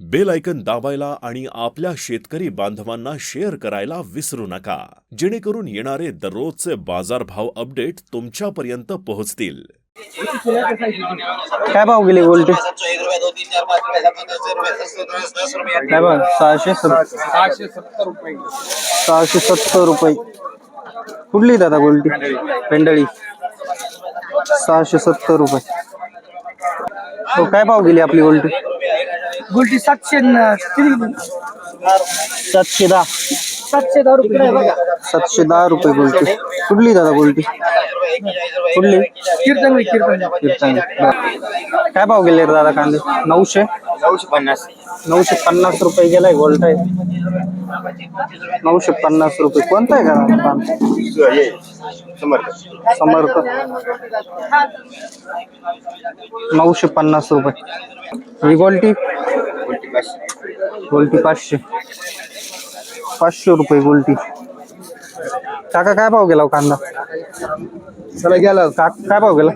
Bell icon दाबायला आणि आपल्या शेतकरी बांधवांना शेअर करायला विसरू नका. जेणेकरून येणारे दररोजचे बाजारभाव अपडेट तुमच्यापर्यंत पोहोचतील. काय भाव गेले गोल्टी काय भाव? सहाशे सहाशे सत्तर. रुपये सहाशे सत्तर रुपये. कुठली दादा गोल्टी? पेंडळी. सहाशे सत्तर रुपये. हो काय भाव गेली आपली गोल्टी? गुलटी सातशे न- किती सातशे दहा. सातशे दहा रुपये आहे बघा. सातशे दहा रुपये गोल्टी. कुठली दादा गोल्टी? कुठली? कीर्तन कीर्तन. कीर्तन. बरं. काय भाव गेले रे दादा कांदे? नऊशे? नऊशे पन्नास. नऊशे पन्नास रुपये गेलाय गोल्ट आहे. नऊशे पन्नास रुपये. कोणता आहे का कांदा? समर्थ. समर्थ. नऊशे पन्नास रुपये. ही गोल्टी? गोल्टी पाचशे. पाचशे रुपये गोल्टी. काका काय भाव गेला हो कांदा? चला गेला. का काय भाव गेला?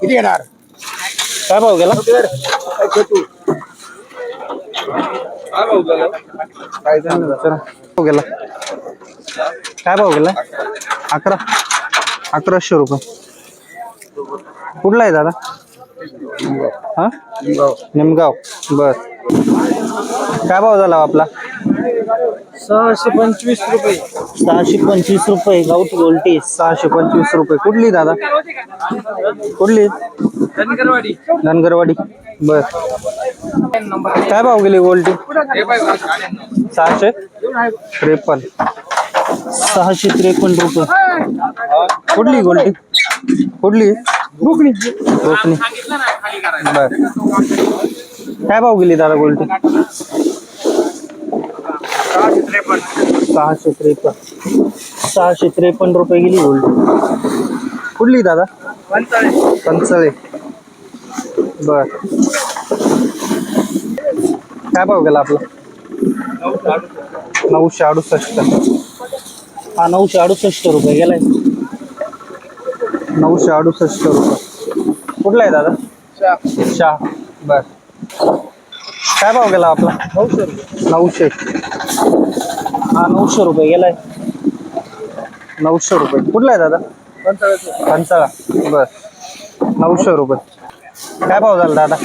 किती येणार? काय भाव गेला? काय. भाव गेला? काय भाव गेला? अकरा. अकराशे रुपये. कुठला आहे दादा? हा? निमगाव. बर काय भाव झाला हो आपला? सहाशे पंचवीस रुपये. सहाशे पंचवीस रुपये. गावठी गोल्टी. सहाशे पंचवीस रुपये. कुठली दादा? कुठली? धनगरवाडी. धनगरवाडी. बर काय भाव गेली गोल्टी? सहाशे? त्रेपन्न. सहाशे त्रेपन्न रुपये. कुठली गोल्टी? कुठली? रोखणी. बर. काय भाव गेली दादा गोल्टी सहाशे त्रेपन्न. सहाशे त्रेपन्न रुपये गेली गोल्टी कुठली दादा? पंचाळे. बर. काय भाव गेला आपला? नऊशे अडुसष्ट. हा नऊशे अडुसष्ट रुपये गेलाय. नऊशे अडुसष्ट रुपये. कुठला आहे दादा? शाह. बर. काय भाव गेला आपला? नऊशे नऊशे. हा नऊशे रुपये गेलाय. नऊशे रुपये. कुठला आहे दादा? पंचाळा. बर. नऊशे रुपये. काय भाव झाला दादा?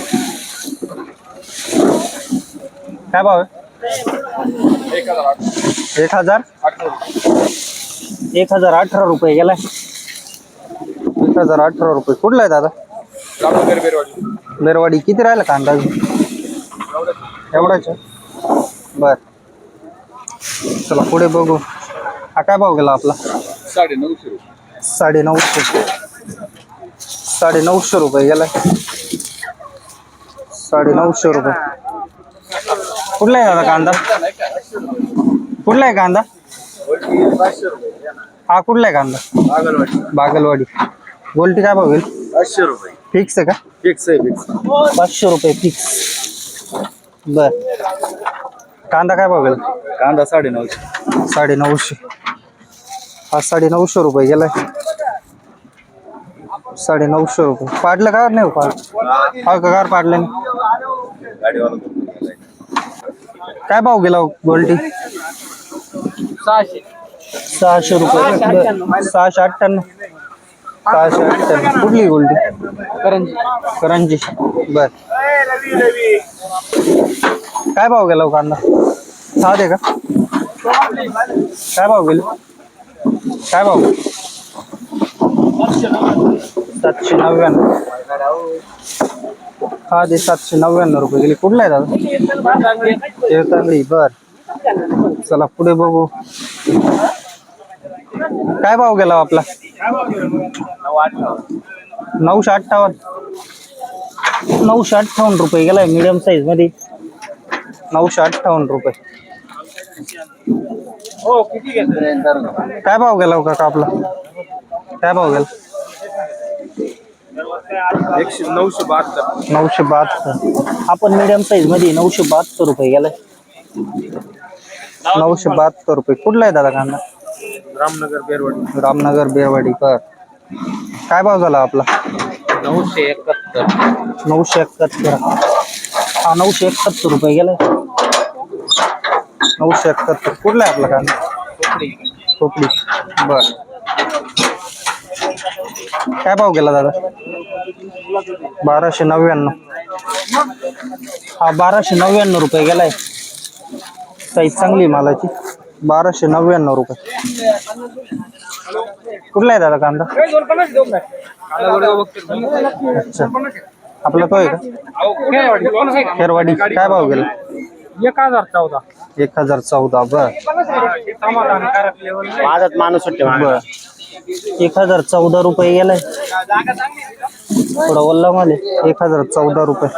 काय भाव आहे? एक हजार एक हजार अठरा रुपये गेलाय. आठ हजार अठरा रुपये. कुठला आहे दादा? बेरवाडी किती राहिला कांदा एवढाच आहे? बर. चला पुढे बघू. हा काय भाव गेला आपला? साडे नऊशे रुपये साडे नऊशे साडे नऊशे रुपये गेलाय. साडे नऊशे रुपये. कुठला आहे दादा कांदा? कुठला आहे कांदा? हा कुठला आहे कांदा? बागलवाडी. गोल्टी काय भाव पाचशे रुपये. फिक्स आहे का? फिक्स आहे फिक्स पाचशे रुपये फिक्स बर. कांदा काय भाव गेला? कांदा साडे नऊशे साडे नऊशे हा साडे नऊशे रुपये गेलाय. साडे नऊशे रुपये. पाडलं का नाही हो पाड? हा का कार पाडलं नाही? गाडीवाला काय भाव गेला गोल्टी सहाशे. सहाशे रुपये. बरं. सहाशे अठ्ठ्याण्णव. सहाशे अठ्ठ्याण्णव कुठली गोल्टी करंजी. करंजी. बर. काय भाव गेला हो कांदा? सहा दे का? काय भाव गेले? काय भाव? सातशे नव्याण्णव. हा दे सातशे नव्याण्णव रुपये गेले. कुठला आहे दादा? तीर्थांगडी बर. चला पुढे बघू. काय भाव गेला हो आपला? नऊशे अठ्ठावन्न. नऊशे अठ्ठावन्न रुपये गेलाय मीडियम साईजमध्ये. नऊशे अठ्ठावन्न रुपये. हो काय भाव गेला हो काका आपला? काय भाव गेला? एकशे नऊशे बहात्तर. नऊशे बहात्तर. आपण मीडियम साईजमध्ये नऊशे बहात्तर रुपये गेलाय. नऊशे बहात्तर रुपये. कुठला आहे दादा कांदा? रामनगर बेरवाडी. रामनगर बेरवाडी कर काय भाव झाला आपला? नऊशे एकाहत्तर. नऊशे एकाहत्तर. हा नऊशे एकाहत्तर रुपये गेलाय नऊशे एकाहत्तर. कुठला आहे आपला कांदा? खोपडी. बर. काय भाव गेला दादा? बाराशे नव्याण्णव. हा बाराशे नव्याण्णव रुपये गेलाय. साईज चांगली आहे मालाची. बाराशे नव्याण्णव रुपये. कुठला आहे दादा कांदा? अच्छा. आपला तो आहे का? खेरवाडी. काय भाव गेला? एक हजार चौदा एक हजार चौदा बर. माझाच माणूस बर. एक हजार चौदा रुपये गेलाय. थोडा वल्ला माल. एक हजार चौदा रुपये.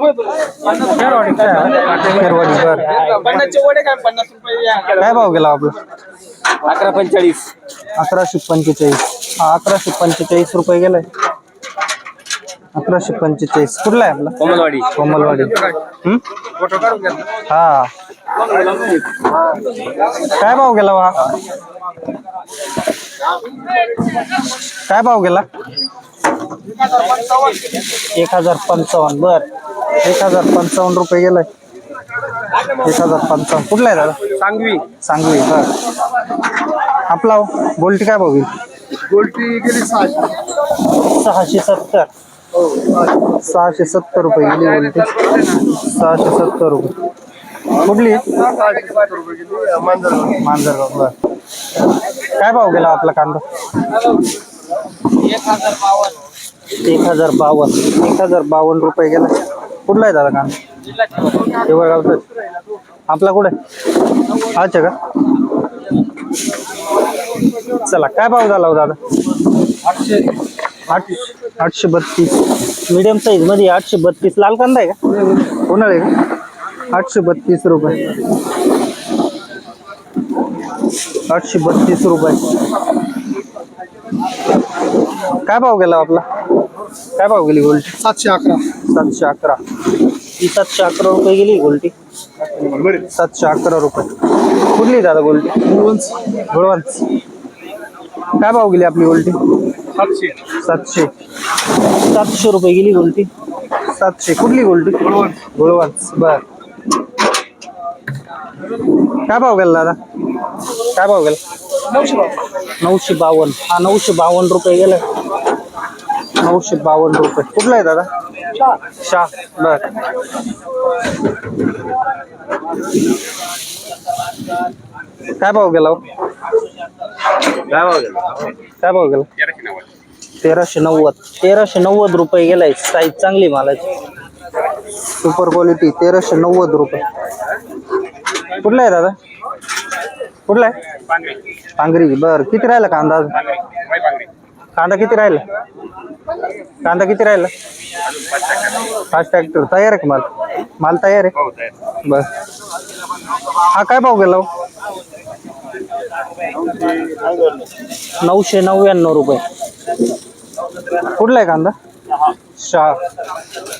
बर काय? भाव गेला आपला? अकरा पंचेचाळीस. अकराशे पंचेचाळीस. हा अकराशे पंचेचाळीस रुपये गेलाय. अकराशे पंचेचाळीस. कुठला आहे आपला? कोमलवाडी. कोमलवाडी. हा? काय भाव गेला वा काय भाव गेला? एक हजार पंचावन्न. बर. एक हजार पंचावन्न रुपये गेलाय. एक हजार पंचावन्न. कुठला आहे दादा? सांगवी. सांगवी बर. आपला हो, गोल्टी काय गेली गोल्टी गेली सहाशे. सहाशे सत्तर. सहाशे सत्तर रुपये गेली गोल्टी. सहाशे सत्तर रुपये. कुठली? मांजरगाव. बर. काय भाव गेला आपला कांदा? एक हजार बावन्न. एक हजार बावन्न रुपये गेला. कुठला आहे दादा कांदा देवळगावचं आपला कुठे अच्छा का? चला काय भाव झाला हो दादा? आठ आठशे बत्तीस. मिडियम साईजमध्ये आठशे बत्तीस. लाल कांदा आहे का? कोणाला आहे का? आठशे बत्तीस रुपये. आठशे बत्तीस रुपये. काय भाव गेला आपला? काय भाव गेली गोल्ड? सातशे अकरा. सातशे अकरा. ही सातशे अकरा रुपये गेली गोल्टी सातशे अकरा रुपये. कुठली दादा गोल्टी गुळवंच काय भाव गेली आपली गोल्टी सातशे. सातशे. सातशे रुपये गेली गोल्टी सातशे. कुठली गोल्टी गुळवंच बर. काय भाव गेला दादा? काय भाव गेला? नऊशे बावन्न. हा नऊशे बावन्न रुपये गेला. नऊशे बावन्न रुपये. कुठला आहे दादा? शाह बर. काय भाव गेला हो? काय भाव गेला? काय भाव गेला? तेराशे नव्वद. तेराशे नव्वद रुपये गेलाय. साईज चांगली मालाची. सुपर क्वालिटी तेराशे नव्वद रुपये. कुठला आहे दादा? कुठला आहे? पांगरी बर किती राहिला कांदा? कांदा किती राहिला? कांदा किती राहिला? पाच ट्रॅक्टर तयार आहे का माल? माल तयार आहे? बर. हा काय भाव गेला हो? नऊशे नव्याण्णव रुपये. कुठला आहे कांदा? शहा.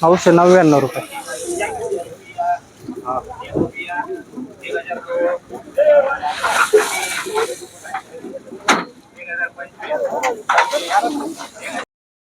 नऊशे नव्याण्णव रुपये.